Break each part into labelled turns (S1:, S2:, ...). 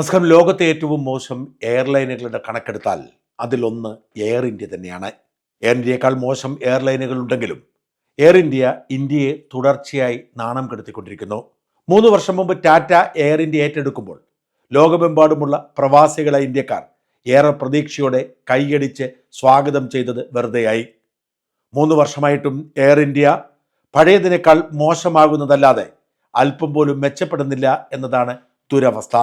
S1: നമസ്കാരം. ലോകത്തെ ഏറ്റവും മോശം എയർലൈനുകളുടെ കണക്കെടുത്താൽ അതിലൊന്ന് എയർ ഇന്ത്യ തന്നെയാണ്. എയർ ഇന്ത്യയേക്കാൾ മോശം എയർലൈനുകൾ ഉണ്ടെങ്കിലും എയർ ഇന്ത്യ ഇന്ത്യയെ തുടർച്ചയായി നാണം കെടുത്തിക്കൊണ്ടിരിക്കുന്നു. മൂന്ന് വർഷം മുമ്പ് ടാറ്റ എയർ ഇന്ത്യ ഏറ്റെടുക്കുമ്പോൾ ലോകമെമ്പാടുമുള്ള പ്രവാസികളായ ഇന്ത്യക്കാർ ഏറെ പ്രതീക്ഷയോടെ കൈയടിച്ച് സ്വാഗതം ചെയ്തത് വെറുതെയായി. മൂന്ന് വർഷമായിട്ടും എയർ ഇന്ത്യ പഴയതിനേക്കാൾ മോശമാകുന്നതല്ലാതെ അല്പം പോലും മെച്ചപ്പെടുന്നില്ല എന്നതാണ് ദുരവസ്ഥ.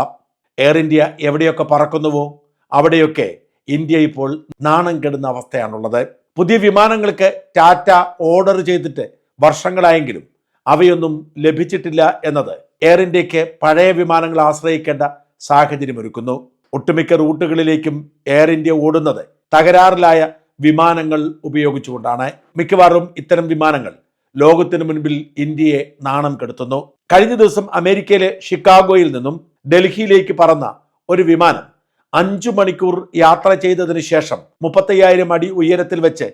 S1: എയർ ഇന്ത്യ എവിടെയൊക്കെ പറക്കുന്നുവോ അവിടെയൊക്കെ ഇന്ത്യ ഇപ്പോൾ നാണം കെടുന്ന അവസ്ഥയാണുള്ളത്. പുതിയ വിമാനങ്ങൾക്ക് ടാറ്റ ഓർഡർ ചെയ്തിട്ട് വർഷങ്ങളായെങ്കിലും അവയൊന്നും ലഭിച്ചിട്ടില്ല എന്നത് എയർ ഇന്ത്യയ്ക്ക് പഴയ വിമാനങ്ങൾ ആശ്രയിക്കേണ്ട സാഹചര്യമൊരുക്കുന്നു ഒട്ടുമിക്ക റൂട്ടുകളിലേക്കും എയർ ഇന്ത്യ ഓടുന്നത് തകരാറിലായ വിമാനങ്ങൾ ഉപയോഗിച്ചുകൊണ്ടാണ്. മിക്കവാറും ഇത്തരം വിമാനങ്ങൾ ലോകത്തിനു മുൻപിൽ ഇന്ത്യയെ നാണം കെടുത്തുന്നു. കഴിഞ്ഞ ദിവസം അമേരിക്കയിലെ ഷിക്കാഗോയിൽ നിന്നും ഡൽഹിയിലേക്ക് പറന്ന ഒരു വിമാനം അഞ്ചു മണിക്കൂർ യാത്ര ചെയ്തതിനു ശേഷം മുപ്പത്തയ്യായിരം അടി ഉയരത്തിൽ വെച്ച്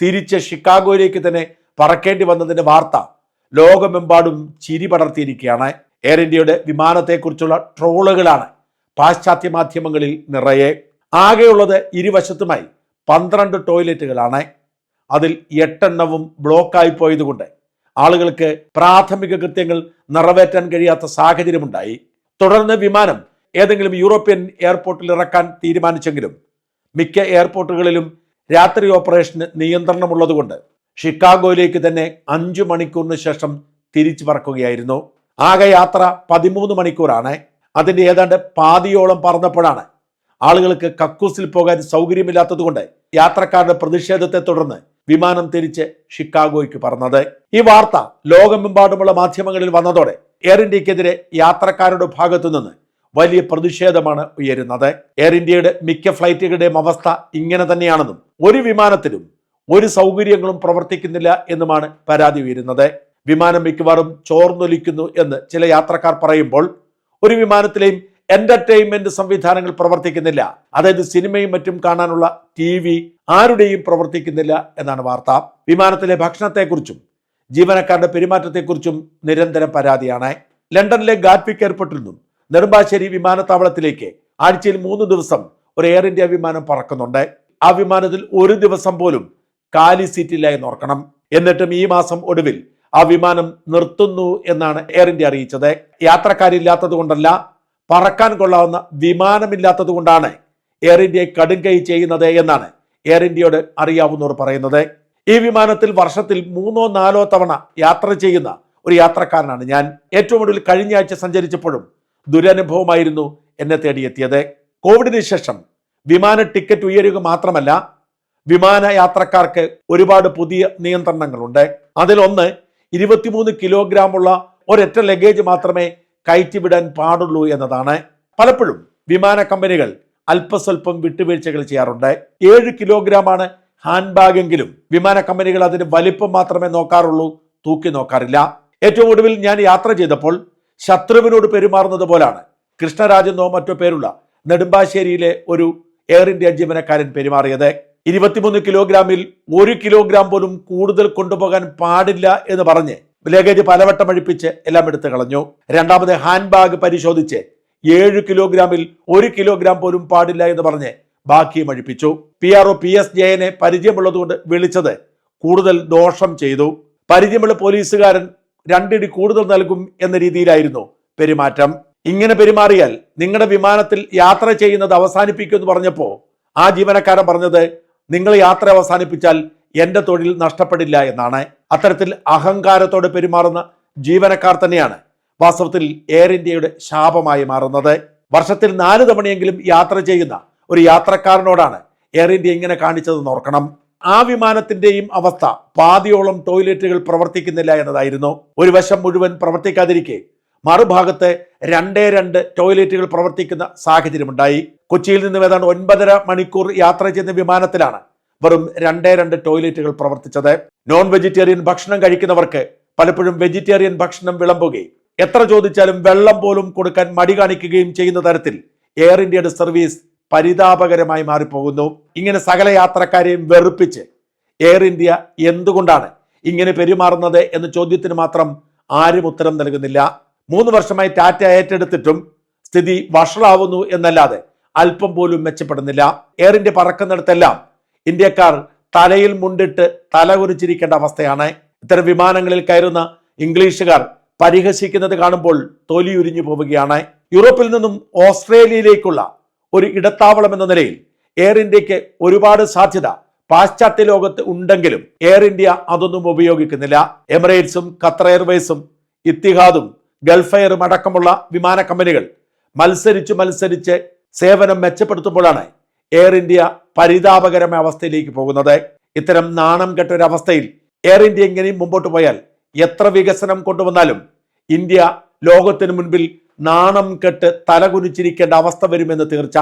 S1: തിരിച്ച് ഷിക്കാഗോയിലേക്ക് തന്നെ പറക്കേണ്ടി വന്നതിന്റെ വാർത്ത ലോകമെമ്പാടും ചിരി പടർത്തിയിരിക്കുകയാണ്. എയർ ഇന്ത്യയുടെ വിമാനത്തെക്കുറിച്ചുള്ള ട്രോളുകളാണ് പാശ്ചാത്യ മാധ്യമങ്ങളിൽ നിറയെ. ആകെയുള്ളത് ഇരുവശത്തുമായി പന്ത്രണ്ട് ടോയ്ലറ്റുകളാണ് അതിൽ എട്ടെണ്ണവും ബ്ലോക്കായി പോയതുകൊണ്ട് ആളുകൾക്ക് പ്രാഥമിക കൃത്യങ്ങൾ നിറവേറ്റാൻ കഴിയാത്ത സാഹചര്യമുണ്ടായി. തുടർന്ന് വിമാനം ഏതെങ്കിലും യൂറോപ്യൻ എയർപോർട്ടിൽ ഇറക്കാൻ തീരുമാനിച്ചെങ്കിലും മിക്ക എയർപോർട്ടുകളിലും രാത്രി ഓപ്പറേഷന് നിയന്ത്രണമുള്ളതുകൊണ്ട് ഷിക്കാഗോയിലേക്ക് തന്നെ അഞ്ചു മണിക്കൂറിന് ശേഷം തിരിച്ചു പറക്കുകയായിരുന്നു. ആകെ യാത്ര പതിമൂന്ന് മണിക്കൂറാണ്. അതിന്റെ ഏതാണ്ട് പാതിയോളം പറന്നപ്പോഴാണ് ആളുകൾക്ക് കക്കൂസിൽ പോകാൻ സൗകര്യമില്ലാത്തതുകൊണ്ട് യാത്രക്കാരുടെ പ്രതിഷേധത്തെ തുടർന്ന് വിമാനം തിരിച്ച് ഷിക്കാഗോയ്ക്ക് പറന്നത്. ഈ വാർത്ത ലോകമെമ്പാടുമുള്ള മാധ്യമങ്ങളിൽ വന്നതോടെ എയർ ഇന്ത്യക്കെതിരെ യാത്രക്കാരുടെ ഭാഗത്തു നിന്ന് വലിയ പ്രതിഷേധമാണ് ഉയരുന്നത്. എയർ ഇന്ത്യയുടെ മിക്ക ഫ്ലൈറ്റുകളുടെയും അവസ്ഥ ഇങ്ങനെ തന്നെയാണെന്നും ഒരു വിമാനത്തിലും ഒരു സൗകര്യങ്ങളും പ്രവർത്തിക്കുന്നില്ല എന്നുമാണ് പരാതി ഉയരുന്നത്. വിമാനം മിക്കവാറും ചോർന്നൊലിക്കുന്നു എന്ന് ചില യാത്രക്കാർ പറയുമ്പോൾ ഒരു വിമാനത്തിലെയും എന്റർടൈൻമെന്റ് സംവിധാനങ്ങൾ പ്രവർത്തിക്കുന്നില്ല. അതായത് സിനിമയും മറ്റും കാണാനുള്ള ടി വി ആരുടെയും പ്രവർത്തിക്കുന്നില്ല എന്നാണ് വാർത്ത. വിമാനത്തിലെ ഭക്ഷണത്തെക്കുറിച്ചും ജീവനക്കാരുടെ പെരുമാറ്റത്തെക്കുറിച്ചും നിരന്തരം പരാതിയാണ്. ലണ്ടനിലെ ഗാറ്റ്വിക് എയർപോർട്ടിൽ നിന്നും നെടുമ്പാശ്ശേരി വിമാനത്താവളത്തിലേക്ക് ആഴ്ചയിൽ മൂന്ന് ദിവസം ഒരു എയർ ഇന്ത്യ വിമാനം പറക്കുന്നുണ്ട്. ആ വിമാനത്തിൽ ഒരു ദിവസം പോലും കാലി സീറ്റില്ല എന്ന് ഓർക്കണം. എന്നിട്ടും ഈ മാസം ഒടുവിൽ ആ വിമാനം നിർത്തുന്നു എന്നാണ് എയർ ഇന്ത്യ അറിയിച്ചത്. യാത്രക്കാരില്ലാത്തത് കൊണ്ടല്ല പറക്കാൻ കൊള്ളാവുന്ന വിമാനമില്ലാത്തത് കൊണ്ടാണ് എയർ ഇന്ത്യ കടുങ്കൈ ചെയ്യുന്നത് എന്നാണ് എയർ ഇന്ത്യയോട് അറിയാവുന്നവർ പറയുന്നത്. ഈ വിമാനത്തിൽ വർഷത്തിൽ മൂന്നോ നാലോ തവണ യാത്ര ചെയ്യുന്ന ഒരു യാത്രക്കാരനാണ് ഞാൻ. ഏറ്റവും ഒടുവിൽ കഴിഞ്ഞ ആഴ്ച സഞ്ചരിച്ചപ്പോഴും ദുരനുഭവമായിരുന്നു എന്നെ തേടിയെത്തിയത്. കോവിഡിന് ശേഷം വിമാന ടിക്കറ്റ് ഉയരുക മാത്രമല്ല വിമാന യാത്രക്കാർക്ക് ഒരുപാട് പുതിയ നിയന്ത്രണങ്ങളുണ്ട്. അതിലൊന്ന് ഇരുപത്തിമൂന്ന് കിലോഗ്രാമുള്ള ഒരൊറ്റ ലഗേജ് മാത്രമേ കയറ്റിവിടാൻ പാടുള്ളൂ എന്നതാണ് പലപ്പോഴും വിമാന കമ്പനികൾ അല്പസ്വല്പം വിട്ടുവീഴ്ചകൾ ചെയ്യാറുണ്ട്. ഏഴ് കിലോഗ്രാമാണ് ഹാൻഡ് ബാഗെങ്കിലും വിമാന കമ്പനികൾ അതിന് വലിപ്പം മാത്രമേ നോക്കാറുള്ളൂ തൂക്കി നോക്കാറില്ല. ഏറ്റവും ഒടുവിൽ ഞാൻ യാത്ര ചെയ്തപ്പോൾ ശത്രുവിനോട് പെരുമാറുന്നത് പോലാണ്. കൃഷ്ണരാജെന്നോ മറ്റോ പേരുള്ള നെടുമ്പാശ്ശേരിയിലെ ഒരു എയർ ഇന്ത്യ ജീവനക്കാരൻ പെരുമാറിയത്. ഇരുപത്തിമൂന്ന് കിലോഗ്രാമിൽ ഒരു കിലോഗ്രാം പോലും കൂടുതൽ കൊണ്ടുപോകാൻ പാടില്ല എന്ന് പറഞ്ഞ് ലഗേജ് പലവട്ടം അഴിപ്പിച്ച് എല്ലാം എടുത്തു കളഞ്ഞു. രണ്ടാമത് ഹാൻഡ് ബാഗ് പരിശോധിച്ച് ഏഴ് കിലോഗ്രാമിൽ ഒരു കിലോഗ്രാം പോലും പാടില്ല എന്ന് പറഞ്ഞ് ബാക്കിയും അഴിപ്പിച്ചു. P R O P S ജയനെ പരിചയമുള്ളതുകൊണ്ട് വിളിച്ചത് കൂടുതൽ ദോഷം ചെയ്തു. പരിചയമുള്ള പോലീസുകാരൻ രണ്ടിടി കൂടുതൽ നൽകും എന്ന രീതിയിലായിരുന്നു പെരുമാറ്റം. ഇങ്ങനെ പെരുമാറിയാൽ നിങ്ങളുടെ വിമാനത്തിൽ യാത്ര ചെയ്യുന്നത് അവസാനിപ്പിക്കുമെന്ന് പറഞ്ഞപ്പോൾ ആ ജീവനക്കാരൻ പറഞ്ഞത് നിങ്ങൾ യാത്ര അവസാനിപ്പിച്ചാൽ എന്റെ തൊഴിൽ നഷ്ടപ്പെടില്ല എന്നാണ്. അത്തരത്തിൽ അഹങ്കാരത്തോടെ പെരുമാറുന്ന ജീവനക്കാർ തന്നെയാണ് വാസ്തവത്തിൽ എയർ ഇന്ത്യയുടെ ശാപമായി മാറുന്നത്. വർഷത്തിൽ നാല് തവണയെങ്കിലും യാത്ര ചെയ്യുന്ന ഒരു യാത്രക്കാരനോടാണ് എയർ ഇന്ത്യ ഇങ്ങനെ കാണിച്ചതെന്ന് ഓർക്കണം. ആ വിമാനത്തിന്റെയും അവസ്ഥ പാതിയോളം ടോയ്ലറ്റുകൾ പ്രവർത്തിക്കുന്നില്ല എന്നതായിരുന്നു. ഒരു വശം മുഴുവൻ പ്രവർത്തിക്കാതിരിക്കെ മറുഭാഗത്ത് രണ്ടേ രണ്ട് ടോയ്ലറ്റുകൾ പ്രവർത്തിക്കുന്ന സാഹചര്യമുണ്ടായി. കൊച്ചിയിൽ നിന്ന് ഏതാണ്ട് ഒൻപതര മണിക്കൂർ യാത്ര ചെയ്യുന്ന വിമാനത്തിലാണ് വെറും രണ്ടേ രണ്ട് ടോയ്ലറ്റുകൾ പ്രവർത്തിച്ചത്. നോൺ വെജിറ്റേറിയൻ ഭക്ഷണം കഴിക്കുന്നവർക്ക് പലപ്പോഴും വെജിറ്റേറിയൻ ഭക്ഷണം വിളമ്പുകയും എത്ര ചോദിച്ചാലും വെള്ളം പോലും കൊടുക്കാൻ മടി കാണിക്കുകയും ചെയ്യുന്ന തരത്തിൽ എയർ ഇന്ത്യയുടെ സർവീസ് പരിതാപകരമായി മാറിപ്പോകുന്നു. ഇങ്ങനെ സകല യാത്രക്കാരെയും വെറുപ്പിച്ച് എയർ ഇന്ത്യ എന്തുകൊണ്ടാണ് ഇങ്ങനെ പെരുമാറുന്നത് എന്ന ചോദ്യത്തിന് മാത്രം ആരും ഉത്തരം നൽകുന്നില്ല. മൂന്ന് വർഷമായി ടാറ്റ ഏറ്റെടുത്തിട്ടും സ്ഥിതി വഷളാവുന്നു എന്നല്ലാതെ അല്പം പോലും മെച്ചപ്പെടുന്നില്ല. എയർ ഇന്ത്യ പറക്കുന്നിടത്തെല്ലാം ഇന്ത്യക്കാർ തലയിൽ മുണ്ടിട്ട് തല കുരിച്ചിരിക്കേണ്ട അവസ്ഥയാണ്. ഇത്തരം വിമാനങ്ങളിൽ കയറുന്ന ഇംഗ്ലീഷുകാർ പരിഹസിക്കുന്നത് കാണുമ്പോൾ തൊലിയുരിഞ്ഞു പോവുകയാണ്. യൂറോപ്പിൽ നിന്നും ഓസ്ട്രേലിയയിലേക്കുള്ള ഒരു ഇടത്താവളം എന്ന നിലയിൽ എയർ ഇന്ത്യയ്ക്ക് ഒരുപാട് സാധ്യത. പാശ്ചാത്യ ലോകത്ത് ഉണ്ടെങ്കിലും എയർ ഇന്ത്യ അതൊന്നും ഉപയോഗിക്കുന്നില്ല. എമിറേറ്റ്സും ഖത്തർ എയർവേസും ഇത്തിഹാദും ഗൾഫ് എയറും അടക്കമുള്ള വിമാന കമ്പനികൾ മത്സരിച്ചു മത്സരിച്ച് സേവനം മെച്ചപ്പെടുത്തുമ്പോഴാണ് എയർ ഇന്ത്യ പരിതാപകരമായ അവസ്ഥയിലേക്ക് പോകുന്നത്. ഇത്തരം നാണം കെട്ട ഒരു അവസ്ഥയിൽ എയർ ഇന്ത്യ ഇങ്ങനെയും മുമ്പോട്ട് പോയാൽ എത്ര വികസനം കൊണ്ടുവന്നാലും ഇന്ത്യ ലോകത്തിന് മുൻപിൽ നാണം കെട്ട് തലകുനിച്ചിരിക്കേണ്ട അവസ്ഥ വരുമെന്ന് തീർച്ച.